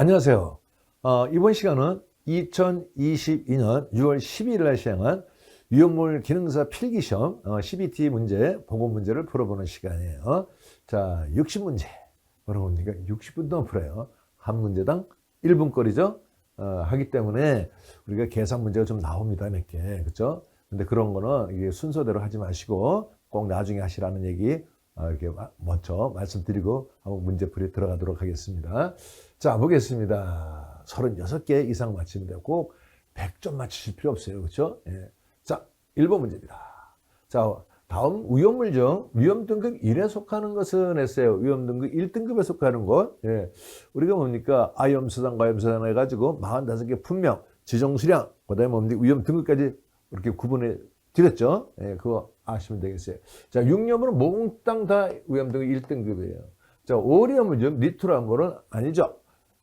안녕하세요. 어, 이번 시간은 2022년 6월 12일 날 시행한 위험물 기능사 필기시험 어, CBT 문제, 보고 문제를 풀어보는 시간이에요. 자, 60문제. 뭐라고 합니까? 60분 동안 풀어요. 한 문제당 1분 거리죠? 어, 하기 때문에 우리가 계산 문제가 좀 나옵니다. 몇 개. 그죠? 근데 그런 거는 이게 순서대로 하지 마시고 꼭 나중에 하시라는 얘기 어, 이렇게 마- 먼저 말씀드리고 한번 문제풀이 들어가도록 하겠습니다. 자, 보겠습니다. 36개 이상 맞히면 되고 꼭 100점 맞추실 필요 없어요. 그렇죠? 예. 자, 1번 문제입니다. 자, 다음 위험물 중 위험 등급 1에 속하는 것은 했어요. 위험 등급 1등급에 속하는 것. 예. 우리가 뭡니까? 아염수단, 가염수단 해가지고 45개 분명, 지정수량, 그 다음에 뭡니까? 위험 등급까지 이렇게 구분해 드렸죠. 예, 그거 아시면 되겠어요. 자, 6염물은 몽땅 다 위험 등급 1등급이에요. 자, 오리염물 중 니트로암물은 아니죠.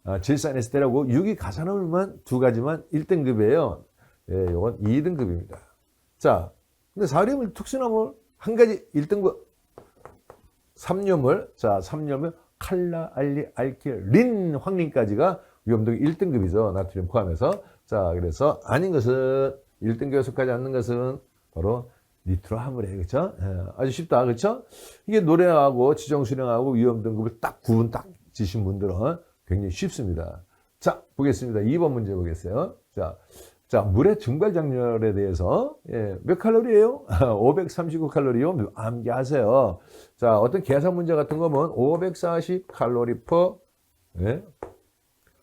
아, 질산 에스테라고 6이 가산화물만 두 가지만 1등급이에요. 예, 이건 2등급입니다. 자, 근데 4염물 특수나물 한 가지 1등급. 3염물, 자, 3염물 칼라, 알리, 알킬, 린, 황린까지가 위험등 1등급이죠. 나트륨 포함해서. 자, 그래서 아닌 것은 1등급에 속하지 않는 것은 바로 니트로 함유래요. 그렇죠? 아주 쉽다. 그렇죠? 이게 노래하고 지정수량하고 위험 등급을 딱 구분 딱 지신 분들은 굉장히 쉽습니다. 자, 보겠습니다. 2번 문제 보겠어요. 자, 자, 물의 증발 장렬에 대해서 예, 몇 칼로리예요? 539 칼로리요. 암기하세요. 자, 어떤 계산 문제 같은 거면 540 칼로리 퍼 예?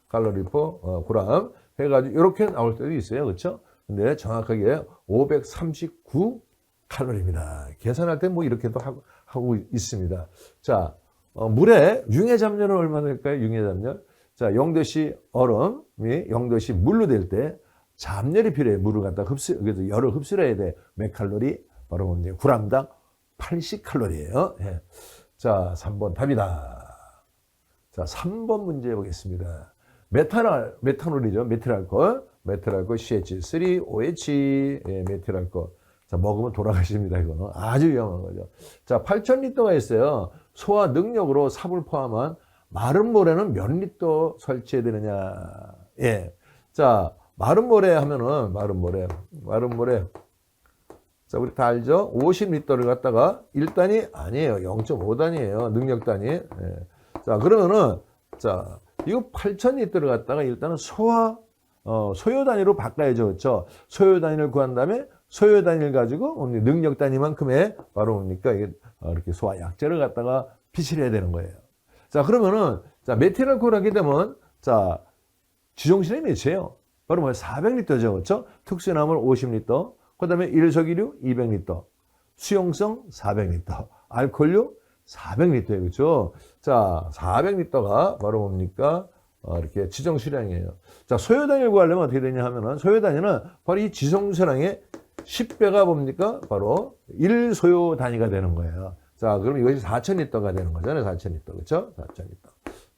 칼로리 퍼 어, 그램 해가지고 이렇게 나올 때도 있어요. 그렇죠? 근데 정확하게 539 칼로리입니다. 계산할 때 뭐 이렇게도 하고, 하고 있습니다. 자, 어, 물의 융해 잠열은 얼마나 될까요? 융해 잠열. 자, 0도씨 얼음이 0도씨 물로 될때 잠열이 필요해. 물을 갖다 흡수, 그래서 열을 흡수해야 돼. 몇 칼로리? 바로 뭡니까? g당80 칼로리예요. 예. 자, 3번 답이다. 자, 3번 문제 보겠습니다. 메탄올, 메탄올이죠. 메틸알코올. 메틸알코올 CH3, OH, 예, 메틸알코올. 자, 먹으면 돌아가십니다. 이거는 아주 위험한 거죠. 자, 8,000리터가 있어요. 소화 능력으로 삽을 포함한 마른 모래는 몇 리터 설치해야 되느냐. 예. 자, 마른 모래 하면은, 마른 모래, 마른 모래. 자, 우리 다 알죠? 50리터를 갖다가 1단위 아니에요. 0.5단위예요. 능력 단위. 예. 자, 그러면은, 자, 이거 8,000리터를 갖다가 일단은 소화, 어, 소요 단위로 바꿔야죠. 그렇죠? 소요 단위를 구한 다음에 소요 단위를 가지고? 능력 단위만큼의 바로 뭡니까? 이게 어, 이렇게 소화 약제를 갖다가 피실해야 되는 거예요. 자, 그러면은, 자, 메틸알코올 하게 되면, 자, 지정신이 몇이에요? 바로 뭐 400리터죠. 그렇죠? 특수나물 50리터, 그 다음에 일석이류 200리터, 수용성 400리터, 알코올류 400리터예요. 그렇죠? 자, 400리터가 바로 뭡니까? 어, 이렇게 지정 수량이에요. 자, 소요 단위를 구하려면 어떻게 되냐 하면은 소요 단위는 바로 이 지정 수량의 10배가 뭡니까? 바로 1소요 단위가 되는 거예요. 자, 그럼 이것이 4,000리터가 되는 거잖아요. 4,000리터. 그렇죠? 4,000리터.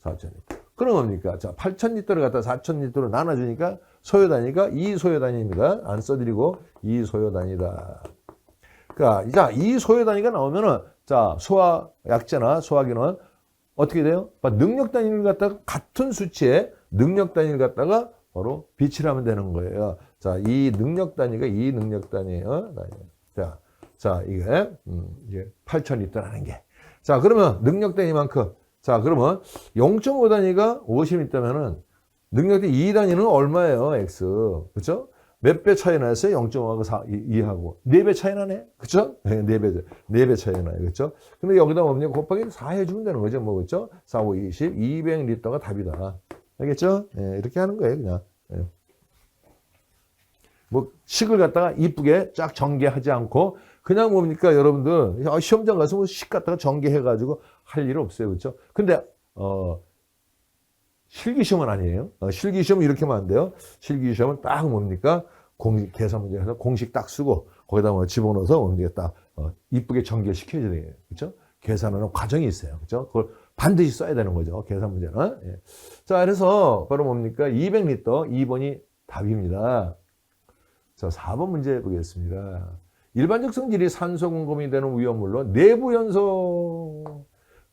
4,000리터. 그럼 뭡니까? 자, 8,000리터를 갖다 4,000리터로 나눠주니까 소요 단위가 2소요 단위입니다. 안 써드리고 2소요 단위다. 그러니까 자, 이 소요 단위가 나오면은 자, 소화 약제나 소화기는 어떻게 돼요? 능력 단위를 갖다가 같은 수치의 능력 단위를 갖다가 바로 하면 되는 거예요. 자, 이 능력 단위가 이 능력. 단위. 자, 자, 이게 음, 이제 8,000리터라는 게. 자, 그러면 능력 단위만큼 자, 그러면 0.5 단위가 50리터면은 능력 단위 2 단위는 얼마예요? x. 그렇죠? 몇 배 차이 나였어요? 0.5하고 4, 2하고. 4배 차이 나네? 그쵸? 네, 4배, 4배 차이 나요. 그쵸? 근데 여기다 뭡니까? 곱하기 4 해주면 되는 거죠. 뭐, 그쵸? 4, 5, 20, 200리터가 답이다. 알겠죠? 예, 이렇게 하는 거예요, 그냥. 예. 뭐, 식을 갖다가 이쁘게 쫙 전개하지 않고, 그냥 뭡니까, 여러분들. 아, 시험장 가서 뭐 식 갖다가 전개해가지고 할 일 없어요. 그쵸? 근데, 어, 실기시험은 아니에요. 어, 실기시험은 이렇게 하면 안 돼요. 실기시험은 딱 뭡니까? 공식, 계산 문제 해서 공식 딱 쓰고, 거기다 뭐 집어넣어서 뭡니까? 딱, 어, 이쁘게 전개시켜야 돼요. 그죠? 계산하는 과정이 있어요. 그죠? 그걸 반드시 써야 되는 거죠. 계산 문제는. 예. 자, 그래서 바로 뭡니까? 200리터 2번이 답입니다. 자, 4번 문제 보겠습니다. 일반적 성질이 산소 공급이 되는 위험물로 내부 연소,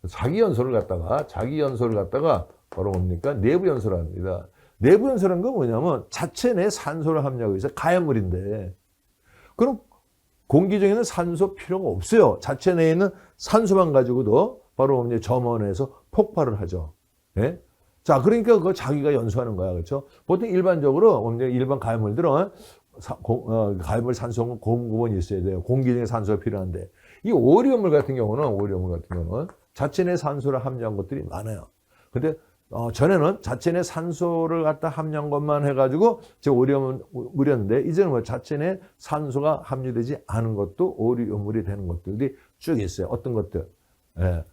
자기 연소를 갖다가, 자기 연소를 갖다가 바로 뭡니까? 내부 연소랍니다. 내부 연소라는 건 뭐냐면 자체 내 산소를 함유하고 있어 가연물인데 그럼 공기 중에는 산소 필요가 없어요. 자체 내에 있는 산소만 가지고도 바로 이제 점원에서 폭발을 하죠. 예? 자, 그러니까 그거 자기가 연소하는 거야. 그렇죠? 보통 일반적으로 이제 일반 고- 어, 가연물 산소 공급원이 있어야 돼요. 공기 중에 산소가 필요한데 이 오리온물 같은 경우는 오리온물 같은 경우는 자체 내 산소를 함유한 것들이 많아요. 근데 어, 전에는 자체 내 산소를 갖다 함유한 것만 해가지고 제 오리온 물이었는데 이제는 뭐 자체 내 산소가 함유되지 않은 것도 오리온물이 되는 것들이 쭉 있어요. 어떤 것들? 예.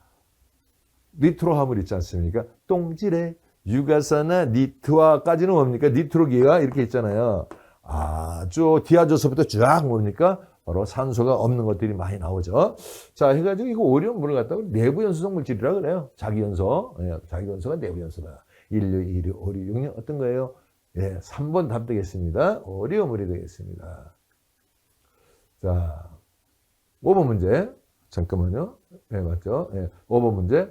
니트로 화물 있지 않습니까? 똥질에 유가사나 니트화까지는 뭡니까? 니트로기가 이렇게 있잖아요. 아주 디아조서부터 쫙 뭡니까? 바로 산소가 없는 것들이 많이 나오죠. 자, 해가지고 이거 오리온 물을 갖다가 내부 연소성 물질이라 그래요. 자기 연소. 예, 자기 연소가 내부 연소다. 1류, 2류, 5류, 6류 어떤 거예요? 예, 3번 답 되겠습니다. 오리온 물이 되겠습니다. 자, 5번 문제. 잠깐만요. 예, 맞죠? 예, 5번 문제.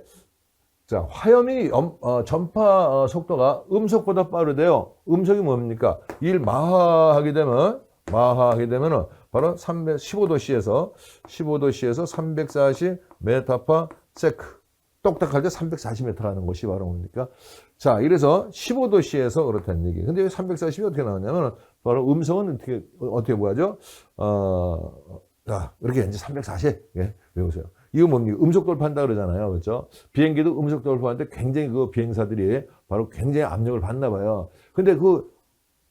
자, 화염이 염- 어, 전파 어, 속도가 음속보다 빠르대요. 음속이 뭡니까? 1 마하하게 되면 마하하게 되면은 바로 315도씨에서 15도씨에서 340 메타파 세크. 똑딱할 때 340m 하는 것이 바로 뭡니까? 자, 이래서 15도씨에서 그렇다는 얘기. 근데 340이 어떻게 나왔냐면 바로 음성은 어떻게 어떻게 구하죠? 어, 자, 이렇게 이제 340. 예, 외우세요. 이거 뭡니까? 음속 돌파한다 그러잖아요. 그렇죠? 비행기도 음속 돌파하는데 굉장히 그 비행사들이 바로 굉장히 압력을 받나 봐요. 근데 그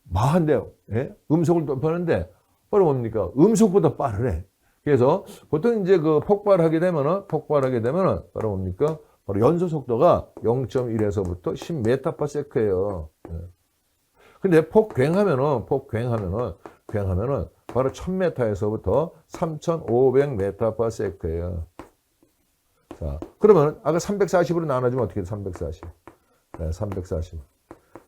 마한데요. 예? 음속을 돌파하는데 바로 뭡니까? 음속보다 빠르래. 그래서 보통 이제 그 폭발하게 되면은 폭발하게 되면은 바로 뭡니까? 바로 연소 속도가 0.1에서부터 10m/s예요. 예. 근데 폭괭하면은 폭괭하면은 괭하면은 바로 1000m에서부터 3500m/s예요. 자, 그러면 아까 340으로 나눠주면 어떻게 돼? 340. 네, 340.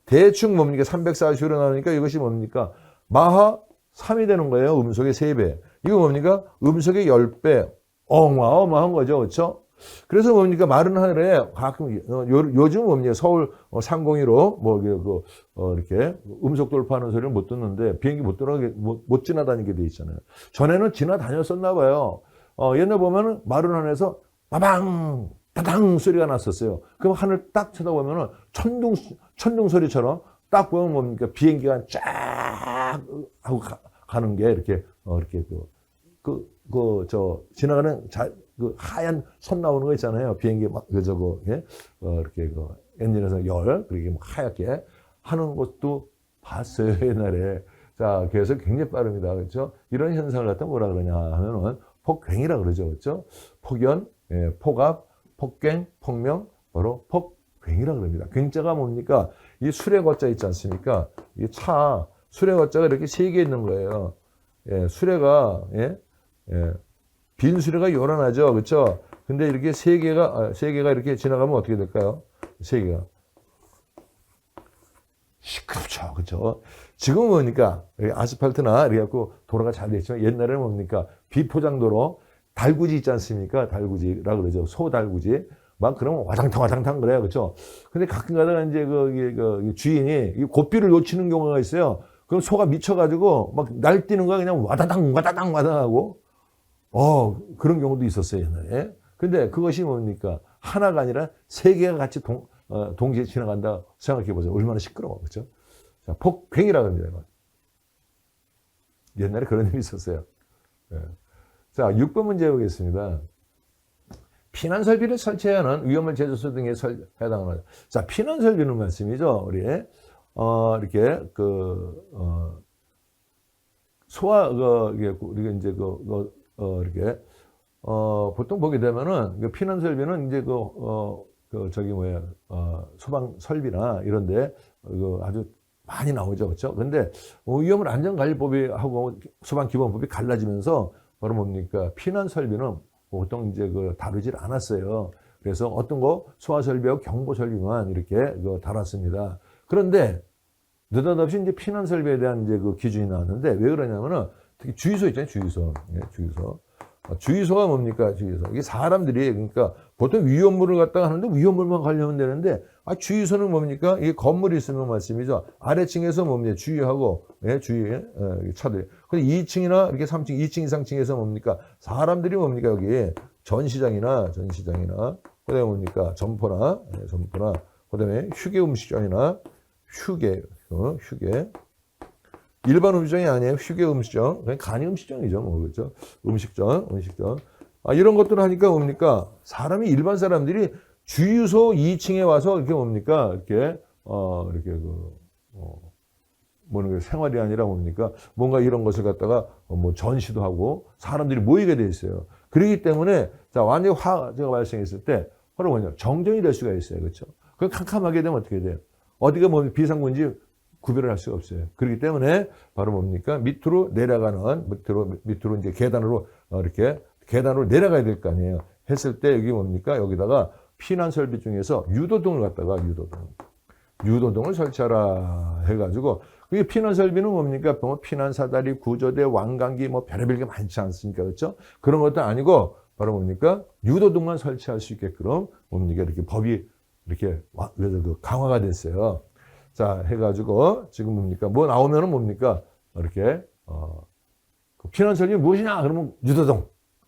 대충 뭡니까? 340으로 나누니까 이것이 뭡니까? 마하 3이 되는 거예요. 음속의 3배. 이거 뭡니까? 음속의 10배. 어마어마한 거죠. 그렇죠? 그래서 뭡니까? 마른 하늘에 가끔 어, 요, 요즘 뭡니까? 서울 어, 상공위로 뭐 그, 그, 어, 이렇게 음속 돌파하는 소리를 못 듣는데 비행기 못 들어가게 못, 못 지나다니게 돼 있잖아요. 전에는 지나다녔었나 봐요. 어, 옛날 보면은 마른 하늘에서 빠방 따당 소리가 났었어요. 그럼 하늘 딱 쳐다보면은 천둥 천둥 소리처럼 딱 보면 뭡니까 비행기가 쫙 하고 가, 는게 이렇게 어 이렇게 그그그저 지나가는 자, 그 하얀 선 나오는 거 있잖아요. 비행기 막그 저거 예? 어 이렇게 그 엔진에서 열 그렇게 막 하얗게 하는 것도 봤어요 옛날에. 자 그래서 굉장히 빠릅니다. 그렇죠? 이런 현상을 갖다 뭐라 그러냐 하면은 폭괭이라 그러죠. 그렇죠? 폭연, 예, 폭압, 폭갱, 폭명, 바로 폭괭이라 그럽니다. 굉자가 뭡니까? 이 수레 거자 있지 않습니까? 이 차, 수레 거자가 이렇게 세 개 있는 거예요. 예, 수레가, 예, 예, 빈 수레가 요란하죠. 그렇죠? 근데 이렇게 세 개가, 아, 세 개가 이렇게 지나가면 어떻게 될까요? 세 개가. 시끄럽죠. 그렇죠? 지금 은 뭡니까? 아스팔트나 이렇게 갖고 도로가 잘 됐지만 옛날에는 뭡니까? 비포장도로 달구지 있지 않습니까? 달구지라 그러죠. 소 달구지. 막 그러면 와장탕 와장탕 그래요. 그렇죠? 근데 가끔 가다가 이제 그, 그 주인이 이 고삐를 놓치는 경우가 있어요. 그럼 소가 미쳐가지고 막 날뛰는 거야. 그냥 와다당 와다당 와다하고 어, 그런 경우도 있었어요, 옛날에. 근데 그것이 뭡니까? 하나가 아니라 세 개가 같이 동, 어, 동시에 지나간다 생각해 보세요. 얼마나 시끄러워. 그죠? 자, 폭괭이라고 합니다. 이건. 옛날에 그런 일이 있었어요. 예. 자, 6번 문제 보겠습니다. 피난 설비를 설치해야 하는 위험물 제조소 등에 설, 해당하는. 자, 피난 설비는 말씀이죠. 우리, 어, 이렇게, 그, 어, 소화, 그, 이게, 우리가 이제 그, 그 어, 이렇게, 어, 보통 보게 되면은, 그 피난 설비는 이제 그, 어, 그, 저기 뭐야, 어, 소방 설비나 이런데, 그 아주 많이 나오죠. 그렇죠? 근데 어, 위험을 안전관리법하고 소방 기본법이 갈라지면서 바로 뭡니까? 피난 설비는 보통 이제 그 다루질 않았어요. 그래서 어떤 거 소화 설비하고 경보 설비만 이렇게 그 달았습니다. 그런데 느닷없이 이제 피난 설비에 대한 이제 그 기준이 나왔는데 왜 그러냐면은 특히 주유소 있잖아요. 주유소. 예, 주유소. 어, 주유소가 뭡니까? 주유소. 이게 사람들이 그러니까 보통 위험물을 갖다가 하는데 위험물만 가려면 되는데 아 주유소는 뭡니까? 이게 건물이 있으면 말씀이죠. 아래층에서 뭡니까? 주유하고 예, 주유에 예, 차들. 근데 2층이나 이렇게 3층, 2층 이상 층에서 뭡니까? 사람들이 뭡니까 여기 전시장이나 전시장이나 그다음에 뭡니까? 점포나 예, 점포나 그다음에 휴게 음식점이나 휴게 어, 휴게 일반 음식점이 아니에요. 휴게 음식점. 그냥 간이 음식점이죠. 뭐, 그렇죠? 음식점, 음식점. 아, 이런 것들을 하니까 뭡니까? 사람이, 일반 사람들이 주유소 2층에 와서 이렇게 뭡니까? 이렇게, 어, 이렇게 그, 어, 뭐는 생활이 아니라 뭡니까? 뭔가 이런 것을 갖다가 어, 뭐 전시도 하고 사람들이 모이게 돼 있어요. 그렇기 때문에 자, 완전히 화가 발생했을 때 바로 뭐냐? 정전이 될 수가 있어요. 그렇죠? 그 캄캄하게 되면 어떻게 돼요? 어디가 뭐 비상구인지 구별을 할 수가 없어요. 그렇기 때문에 바로 뭡니까? 밑으로 내려가는 밑으로 밑으로 이제 계단으로 어, 이렇게 계단으로 내려가야 될 거 아니에요. 했을 때 여기 뭡니까? 여기다가 피난 설비 중에서 유도등을 갖다가 유도등 유도등을 설치하라 해가지고 그게 피난 설비는 뭡니까? 뭐 피난 사다리, 구조대, 왕관기 뭐 별의별 게 많지 않습니까? 그렇죠? 그런 것도 아니고 바로 뭡니까? 유도등만 설치할 수 있게끔 뭡니까? 이렇게 법이 이렇게 그 강화가 됐어요. 자, 해가지고 지금 뭡니까? 뭐 나오면은 뭡니까? 이렇게 어, 그 피난 설비 무엇이냐? 그러면 유도동,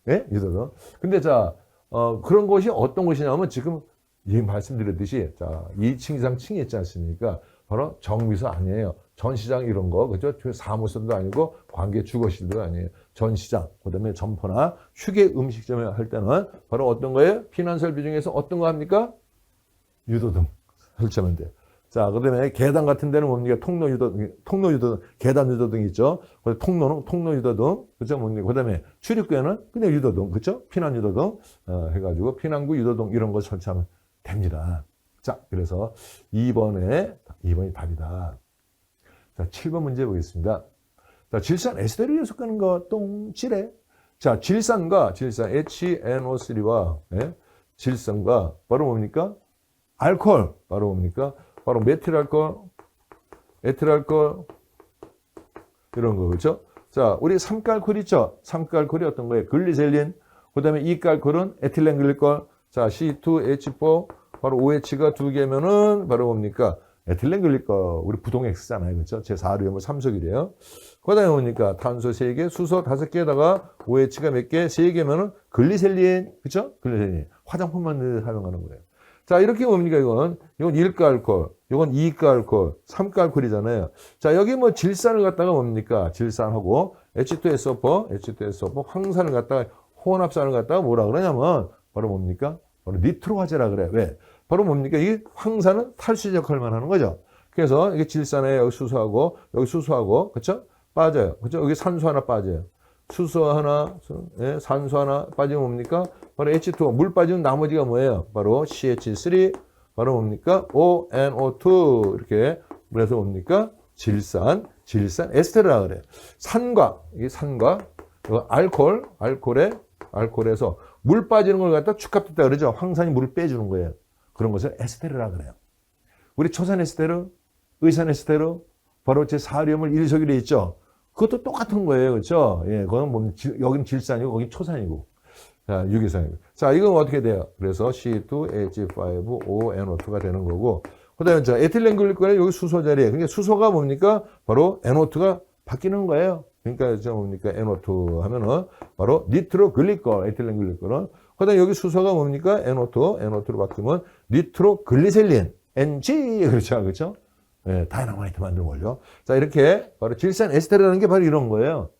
예, 유도동. 근데 자, 어, 그런 곳이 어떤 곳이냐면 지금 이 말씀드렸듯이 자, 2층 이상 층이 있지 않습니까? 바로 정비소 아니에요. 전시장 이런 거, 그죠? 사무소도 아니고 관계 주거실도 아니에요. 전시장, 그 다음에 점포나 휴게 음식점에 할 때는 바로 어떤 거예요? 피난 설비 중에서 어떤 거 합니까? 유도등 설치하면 돼요. 자, 그 다음에 계단 같은 데는 뭡니까? 통로 유도등, 통로 유도등, 계단 유도등 있죠? 그 통로는 통로 유도등, 그죠? 뭡니까? 그 다음에 출입구에는 그냥 유도등, 그죠? 피난 유도등, 어, 해가지고 피난구 유도등 이런 거 설치하면 됩니다. 자, 그래서 2번에, 2번이 답이다. 자, 7번 문제 보겠습니다. 자, 질산 에스테르에 속하는 거 똥질해. 자, 질산과 질산 HNO3와 예? 질산과 바로 뭡니까? 알코올 바로 뭡니까? 바로 메틸 알코올, 에틸 알코올 이런 거 그렇죠? 자, 우리 삼가알코올 있죠? 삼가알코올이 어떤 거예요? 글리셀린. 그다음에 이가알코올은 에틸렌글리콜. 자, C2H4 바로 OH가 두 개면은 바로 뭡니까? 에틸렌 글리콜. 우리 부동 X잖아요. 그렇죠? 제 4류염을 삼석이래요. 그다음에 뭡니까? 탄소 3개, 수소 5개에다가 OH가 몇 개? 3개면은 글리셀린. 그렇죠? 글리셀린. 화장품 만드는 데 사용하는 거예요. 자, 이렇게 뭡니까, 이건? 이건 1가 알코올, 이건 2가 알코올, 3가 알코올이잖아요. 자, 여기 뭐 질산을 갖다가 뭡니까? 질산하고 H2SO4, H2SO4, 황산을 갖다가 혼합산을 갖다가 뭐라 그러냐면 바로 뭡니까? 바로 니트로화제라 그래. 왜? 바로 뭡니까? 이게 황산은 탈수 역할만 하는 거죠. 그래서 이게 질산에 여기 수소하고 여기 수소하고 그렇죠? 빠져요. 그렇죠? 여기 산소 하나 빠져요. 수소 하나, 수- 예, 산소 하나 빠지면 뭡니까? 바로 H2O. 물 빠지면 나머지가 뭐예요? 바로 CH3, 바로 뭡니까? ONO2. 이렇게. 그래서 뭡니까? 질산, 질산, 에스테르라 그래. 산과, 이게 산과, 알코올, 알코올에, 알코올에서 물 빠지는 걸 갖다 축합됐다 그러죠? 황산이 물을 빼주는 거예요. 그런 것을 에스테르라 그래요. 우리 초산 에스테르, 의산 에스테르, 바로 제 사리움을 일석이로 있죠? 그것도 똑같은 거예요. 그렇죠? 예, 그건 뭐, 질- 여긴 질산이고, 거긴 초산이고. 자, 유기산이고. 자, 이건 어떻게 돼요? 그래서 C2H5ONO2가 되는 거고. 그 다음에 자, 에틸렌글리콜은 여기 수소 자리에. 그러니까 수소가 뭡니까? 바로 NO2가 바뀌는 거예요. 그러니까 저 뭡니까? NO2 하면은 바로 니트로글리콜, 에틸렌글리콜은. 그 다음에 여기 수소가 뭡니까? NO2, NO2로 바뀌면 니트로글리셀린, NG. 그렇죠. 그렇죠? 예, 다이나마이트 만드는 원료. 자, 이렇게 바로 질산 에스테르라는 게 바로 이런 거예요.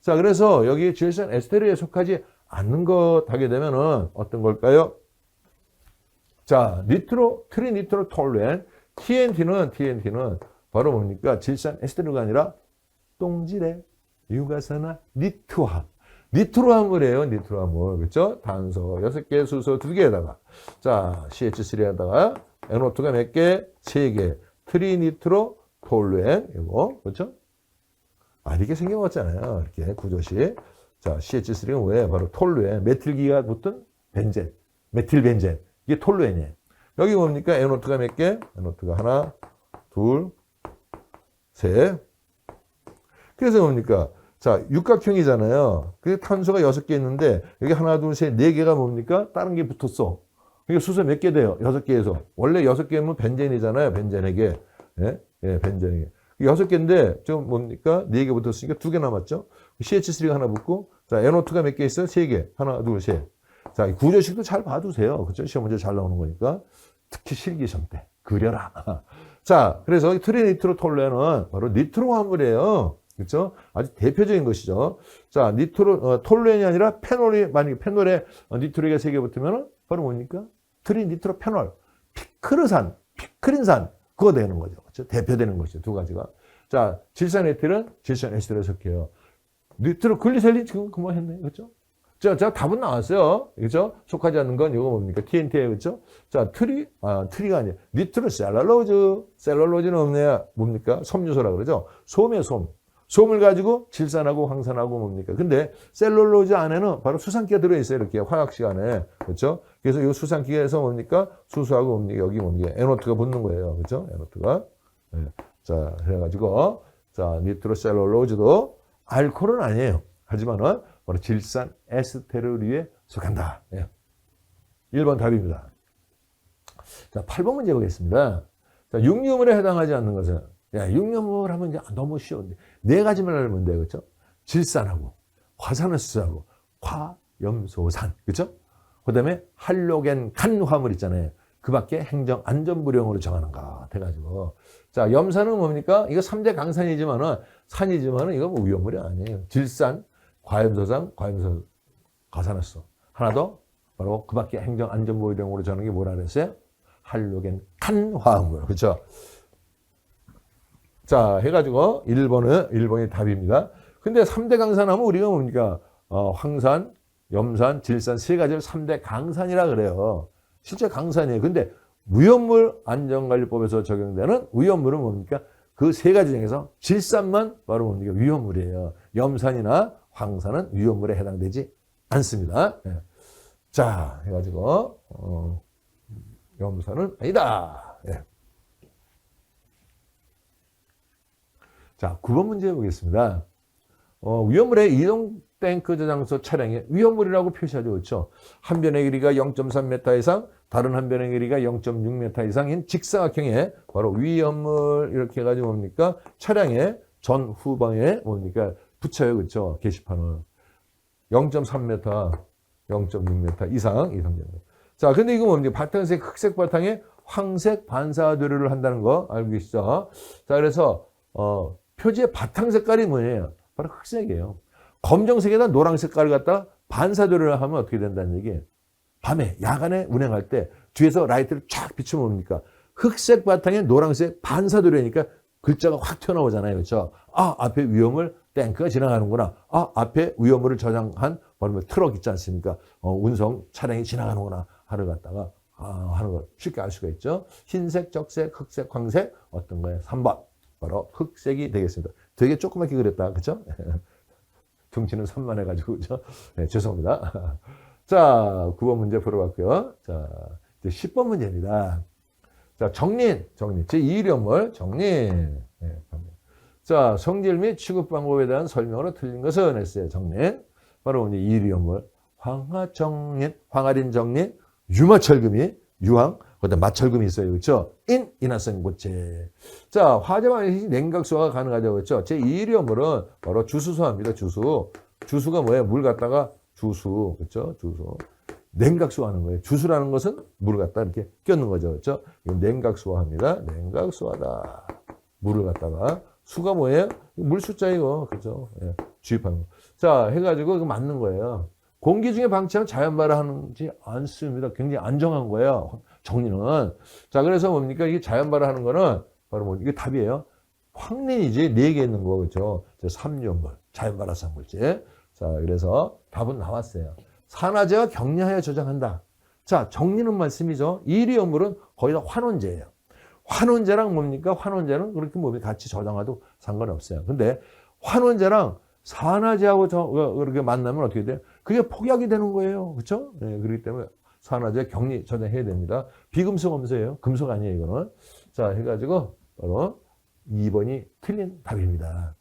자, 그래서 여기 질산 에스테르에 속하지 않는 것 하게 되면은 어떤 걸까요? 자, 니트로, 트리니트로 톨루엔, TNT는, TNT는 바로 뭡니까? 질산 에스테르가 아니라 똥질의 유가산화 니트화. 니트로화물이에요, 니트로화물. 그죠? 단소 6개, 수소 2개에다가. 자, CH3에다가 NO2가 몇 개? 3개. 트리니트로 톨루엔, 이거. 그죠? 아, 이렇게 생겨봤잖아요. 이렇게 구조시. 자, CH3는 뭐예요? 바로 톨루엔. 메틸기가 붙은 벤젠. 메틸벤젠. 이게 톨루엔이에요. 여기 뭡니까? NO2가 몇 개? NO2가 하나, 둘, 셋. 그래서 뭡니까? 자, 육각형이잖아요. 그게 탄소가 여섯 개 있는데, 여기 하나, 둘, 셋, 네 개가 뭡니까? 다른 게 붙었어. 그러니까 수소 몇 개 돼요? 여섯 개에서. 원래 여섯 개면 벤젠이잖아요. 벤젠에게. 예? 예, 벤젠에게. 여섯 개인데, 지금 뭡니까? 네 개 붙었으니까 두 개 남았죠? CH3가 하나 붙고, 자, NO2가 몇 개 있어요? 세 개. 하나, 둘, 셋. 자, 이 구조식도 잘 봐두세요. 그죠? 시험 문제 잘 나오는 거니까. 특히 실기 시험 때. 그려라. 자, 그래서 이 트리니트로톨루엔은 바로 니트로 화물이에요. 그렇죠? 아주 대표적인 것이죠. 자, 니트로 어, 톨루엔이 아니라 페놀이 만약에 페놀에 어, 니트로가 세 개 붙으면은 바로 뭡니까? 트리니트로 페놀, 피크르산, 피크린산 그거 되는 거죠. 그렇죠? 대표되는 것이죠. 두 가지가. 자, 질산 에틸은 질산 에스테를 섞여요. 니트로 글리셀린 지금 그만했네. 그렇죠? 자, 자, 답은 나왔어요. 그죠? 속하지 않는 건 이거 뭡니까? TNT에, 그죠? 자, 트리, 아, 트리가 아니에요. 니트로 셀룰로즈. 셀룰로즈는 없네요. 뭡니까? 섬유소라 그러죠? 솜이에요, 솜. 솜을 가지고 질산하고 황산하고 뭡니까? 근데 셀룰로즈 안에는 바로 수산기가 들어있어요. 이렇게 화학 시간에. 그렇죠? 그래서 이 수산기에서 뭡니까? 수소하고 뭡니까? 여기 뭡니까? 에노트가 붙는 거예요. 그렇죠? 에노트가. 네. 자, 그래가지고 자, 니트로셀룰로즈도 알코올은 아니에요. 하지만은 바로 질산 에스테르류에 속한다. 예. 1번 답입니다. 자, 8번 문제 보겠습니다. 자, 육류물에 해당하지 않는 것은 야, 육류물 하면 이제 너무 쉬운데 네 가지만 알면 돼요. 그렇죠? 질산하고 화산화수소하고 화염소산. 그렇죠? 그 다음에 할로겐 간화물 있잖아요. 그 밖에 행정 안전부령으로 정하는 것 해가지고 자 염산은 뭡니까? 이거 3대 강산이지만은 산이지만은 이거 뭐 위험물이 아니에요. 질산, 과염소산, 과염소, 가산화수소. 하나 더 바로 그 밖에 행정 안전보호령으로 정하는 게 뭐라 그랬어요? 할로겐 간화합물. 그렇죠? 자, 해가지고 1번은 1번이 답입니다. 근데 3대 강산 하면 우리가 뭡니까? 어, 황산, 염산, 질산 세 가지를 3대 강산이라 그래요. 실제 강산이에요. 근데 위험물 안전관리법에서 적용되는 위험물은 뭡니까? 그 세 가지 중에서 질산만 바로 뭡니까? 위험물이에요. 염산이나 황산은 위험물에 해당되지 않습니다. 예. 자, 해가지고 어, 염산은 아니다. 예. 자, 9번 문제 보겠습니다. 어, 위험물의 이동 탱크 저장소 차량에 위험물이라고 표시하죠. 그렇죠? 한 변의 길이가 0.3m 이상, 다른 한 변의 길이가 0.6m 이상인 직사각형에 바로 위험물 이렇게 해가지고 뭡니까? 차량의 전 후방에 뭡니까? 붙여요. 그렇죠? 게시판을. 0.3m, 0.6m 이상, 이상 정도. 자, 근데 이거 뭡니까? 바탕색, 흑색 바탕에 황색 반사도료를 한다는 거 알고 계시죠? 자, 그래서, 어, 표지의 바탕 색깔이 뭐예요? 바로 흑색이에요. 검정색에다 노란 색깔을 갖다 반사도료를 하면 어떻게 된다는 얘기예요? 밤에, 야간에 운행할 때 뒤에서 라이트를 쫙 비추면 뭡니까? 흑색 바탕에 노란색 반사도료니까 글자가 확 튀어나오잖아요. 그렇죠? 아, 앞에 위험을 탱크가 지나가는구나. 아, 앞에 위험물을 저장한 바로 뭐 트럭 있지 않습니까? 어, 운송 차량이 지나가는구나. 하를 갖다가 아, 하는 걸 쉽게 알 수가 있죠. 흰색, 적색, 흑색, 황색 어떤 거예요? 3번. 바로 흑색이 되겠습니다. 되게 조그맣게 그렸다. 그죠? 등치는 산만해가지고, 그죠? 네, 죄송합니다. 자, 9번 문제 풀어봤고요. 자, 이제 10번 문제입니다. 자, 정린, 정린. 제2령물, 정린. 네. 자, 성질 및 취급 방법에 대한 설명으로 틀린 것은 했어요. 정린. 바로 이제 2령물. 황화정린, 황화린 정린, 유마철금이, 유황, 그다음 마철금이 있어요. 그렇죠? 인 인화성 고체. 자, 화재방식 냉각 수화가 가능하죠. 그렇죠? 제 2료물은 바로 주수소합니다. 주수. 주수가 뭐예요? 물 갖다가 주수. 그렇죠? 주수. 냉각수화하는 거예요. 주수라는 것은 물을 갖다 이렇게 껴는 거죠. 그렇죠? 냉각수화합니다. 냉각수화다. 물을 갖다가 수가 뭐예요? 물 숫자 이거. 그죠? 예, 주입하는 거. 자, 해 가지고 이거 맞는 거예요. 공기 중에 방치하면 자연 발화하지 않습니다. 굉장히 안정한 거예요. 정리는. 자, 그래서 뭡니까? 이게 자연 발화 하는 거는 바로 뭐, 이게 답이에요. 황린이지, 네 개 있는 거, 그죠? 삼류물, 자연 발화성 물질. 자, 그래서 답은 나왔어요. 산화제와 격리하여 저장한다. 자, 정리는 말씀이죠. 이리염물은 거의 다 환원제예요. 환원제랑 뭡니까? 환원제는 그렇게 몸에 같이 저장해도 상관없어요. 근데 환원제랑 산화제하고 저, 어, 그렇게 만나면 어떻게 돼요? 그게 폭약이 되는 거예요. 그렇죠? 네, 그렇기 때문에 산화제 격리 저장해야 됩니다. 비금속 엄소예요. 금속 아니에요, 이거는. 자, 해가지고 바로 2번이 틀린 답입니다.